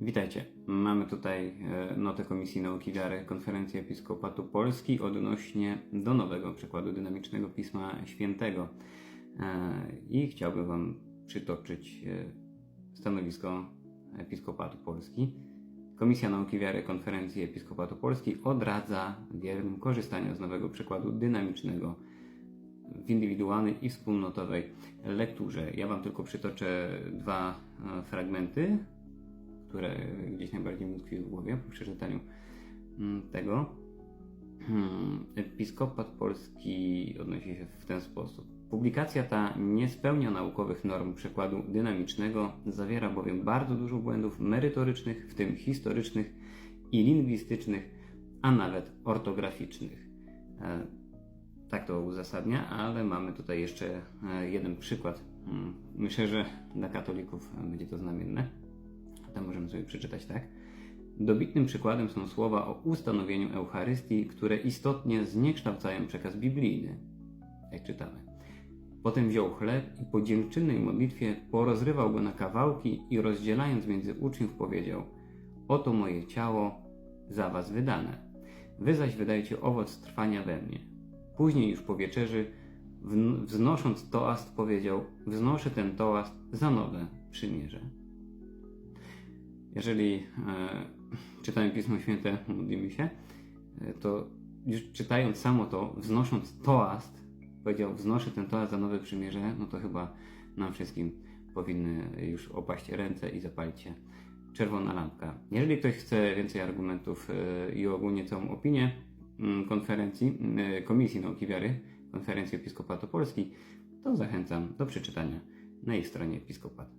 Witajcie. Mamy tutaj e, notę Komisji Nauki Wiary Konferencji Episkopatu Polski odnośnie do nowego przykładu dynamicznego Pisma Świętego. E, I chciałbym Wam przytoczyć e, stanowisko Episkopatu Polski. Komisja Nauki Wiary Konferencji Episkopatu Polski odradza wiernym korzystania z nowego przykładu dynamicznego w indywidualnej i wspólnotowej lekturze. Ja Wam tylko przytoczę dwa fragmenty, które gdzieś najbardziej mi tkwiły w głowie po przeczytaniu mm, tego. Hmm, Episkopat Polski odnosi się w ten sposób. Publikacja ta nie spełnia naukowych norm przekładu dynamicznego, zawiera bowiem bardzo dużo błędów merytorycznych, w tym historycznych i lingwistycznych, a nawet ortograficznych. E, tak to uzasadnia, ale mamy tutaj jeszcze e, jeden przykład. Mm, Myślę, że dla katolików będzie to znamienne. Sobie przeczytać tak. Dobitnym przykładem są słowa o ustanowieniu Eucharystii, które istotnie zniekształcają przekaz biblijny. Jak czytamy. Potem wziął chleb i po dziękczynnej modlitwie porozrywał go na kawałki i rozdzielając między uczniów powiedział: Oto moje ciało za was wydane. Wy zaś wydajcie owoc trwania we mnie. Później już po wieczerzy, wzn- wznosząc toast, powiedział: Wznoszę ten toast za nowe przymierze. Jeżeli e, czytamy Pismo Święte, modlimy się, e, to już czytając samo to, wznosząc toast, powiedział, wznoszę ten toast za nowe przymierze, no to chyba nam wszystkim powinny już opaść ręce i zapalić się czerwona lampka. Jeżeli ktoś chce więcej argumentów e, i ogólnie całą opinię mm, konferencji, e, Komisji Nauki Wiary, Konferencji Episkopatu Polski, to zachęcam do przeczytania na jej stronie Episkopat.